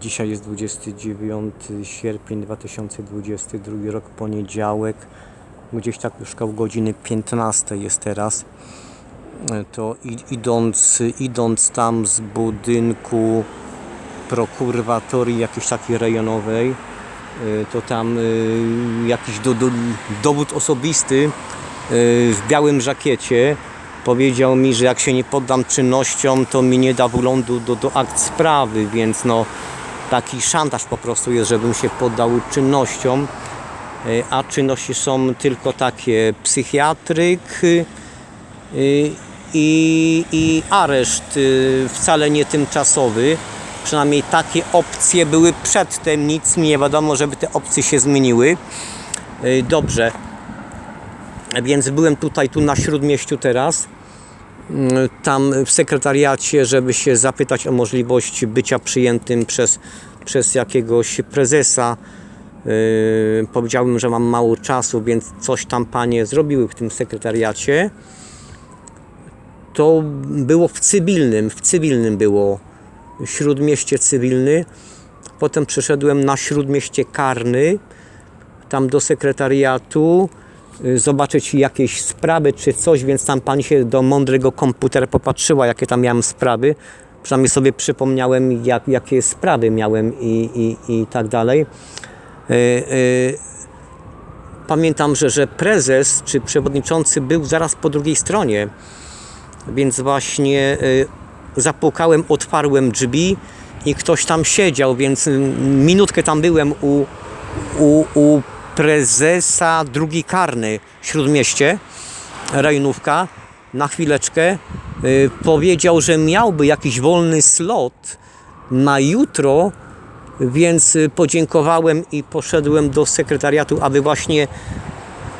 Dzisiaj jest 29 sierpień 2022 rok, poniedziałek. Gdzieś tak już koło godziny 15 jest teraz. E, To idąc, idąc tam z budynku prokuratorii jakiejś takiej rejonowej, e, to tam e, jakiś do, do, dowód osobisty w białym żakiecie powiedział mi, że jak się nie poddam czynnościom, to mi nie da wglądu do, do akt sprawy, więc no taki szantaż po prostu jest, żebym się poddał czynnościom. E, A czynności są tylko takie psychiatryk y, i, i areszt y, wcale nie tymczasowy. Przynajmniej takie opcje były przedtem, nic mi nie wiadomo, żeby te opcje się zmieniły. Y, Dobrze, więc byłem tutaj, tu na Śródmieściu teraz, tam w sekretariacie, żeby się zapytać o możliwość bycia przyjętym przez, przez jakiegoś prezesa. Yy, powiedziałbym, że mam mało czasu, więc coś tam panie zrobiły w tym sekretariacie. To było w cywilnym, w cywilnym było śródmieście cywilny. Potem przeszedłem na śródmieście karny, tam do sekretariatu, zobaczyć jakieś sprawy czy coś, więc tam pani się do mądrego komputera popatrzyła, jakie tam miałem sprawy. Przynajmniej sobie przypomniałem, jak, jakie sprawy miałem i, i, i tak dalej. Y, y, Pamiętam, że, że prezes czy przewodniczący był zaraz po drugiej stronie, więc właśnie y, zapukałem, otwarłem drzwi i ktoś tam siedział, więc y, minutkę tam byłem u, u, u prezesa drugi karny w Śródmieście, rejonówka, na chwileczkę. Y, powiedział, że miałby jakiś wolny slot na jutro, więc y, podziękowałem i poszedłem do sekretariatu, aby właśnie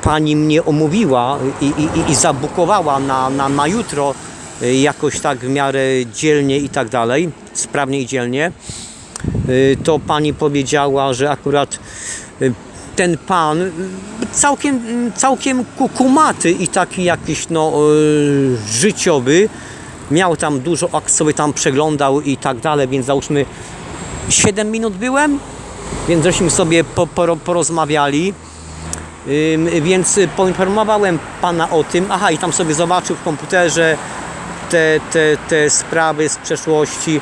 pani mnie omówiła i, i, i- zabukowała na, na, na jutro y, jakoś tak w miarę dzielnie i tak dalej, sprawnie i dzielnie. To pani powiedziała, że akurat ten pan całkiem, całkiem ku- kumaty i taki jakiś no, y, życiowy, miał tam dużo akt sobie tam przeglądał i tak dalej, więc załóżmy 7 minut byłem, więc żeśmy sobie po, poro- porozmawiali. Więc poinformowałem pana o tym. Aha, i tam sobie zobaczył w komputerze te, te, te sprawy z przeszłości.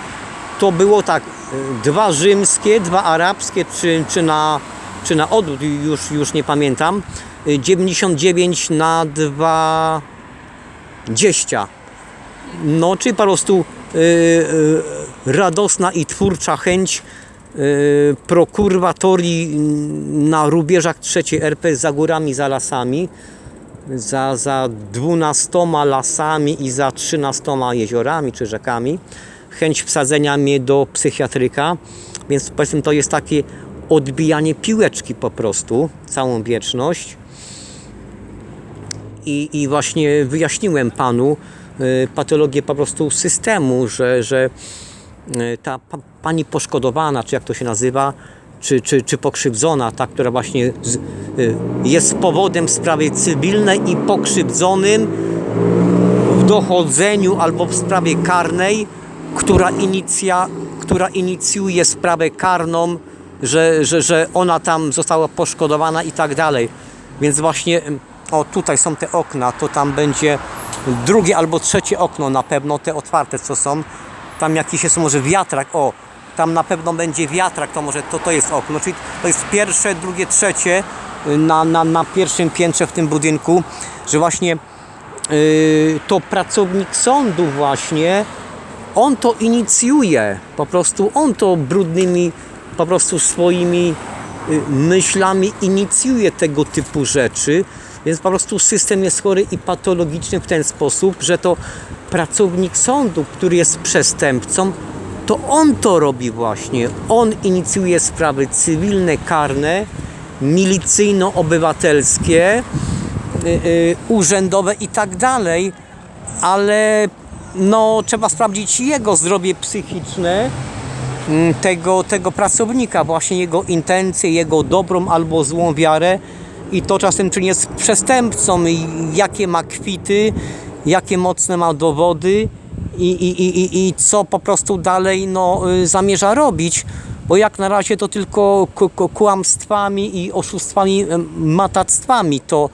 To było tak, y, dwa rzymskie, dwa arabskie, czy, czy, na, czy na odwrót, już, już nie pamiętam. Y, 99 na 20. No, czy po prostu y, y, radosna i twórcza chęć y, prokuratorii na rubieżach trzeciej RP za górami, za lasami, za, za dwunastoma lasami i za trzynastoma jeziorami czy rzekami. Chęć wsadzenia mnie do psychiatryka, więc powiedzmy to jest takie odbijanie piłeczki po prostu, całą wieczność. I, i właśnie wyjaśniłem panu y, patologię po prostu systemu, że, że y, ta pa, pani poszkodowana, czy jak to się nazywa, czy, czy, czy pokrzywdzona, ta, która właśnie z, y, jest powodem sprawy cywilnej i pokrzywdzonym w dochodzeniu albo w sprawie karnej, która, inicja, która inicjuje sprawę karną, że, że, że ona tam została poszkodowana i tak dalej. Więc właśnie, o tutaj są te okna, to tam będzie drugie albo trzecie okno na pewno, te otwarte co są. Tam jakiś jest może wiatrak, o, tam na pewno będzie wiatrak, to może to, to jest okno, czyli to jest pierwsze, drugie, trzecie y, na, na, na pierwszym piętrze w tym budynku, że właśnie Yy, to pracownik sądu właśnie, on to inicjuje, po prostu on to brudnymi, po prostu swoimi y, myślami inicjuje tego typu rzeczy, więc po prostu system jest chory i patologiczny w ten sposób, że to pracownik sądu, który jest przestępcą, to on to robi właśnie. On inicjuje sprawy cywilne, karne, milicyjno-obywatelskie, y, y, urzędowe i tak dalej, ale no, trzeba sprawdzić jego zdrowie psychiczne tego, tego pracownika, właśnie jego intencje, jego dobrą albo złą wiarę i to czasem czy nie jest przestępcą, jakie ma kwity, jakie mocne ma dowody i, i, i, i, co po prostu dalej no, y, zamierza robić, bo jak na razie to tylko kłamstwami i oszustwami, matactwami to,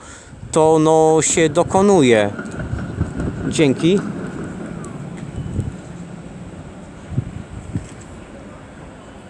to no, się dokonuje. Dzięki.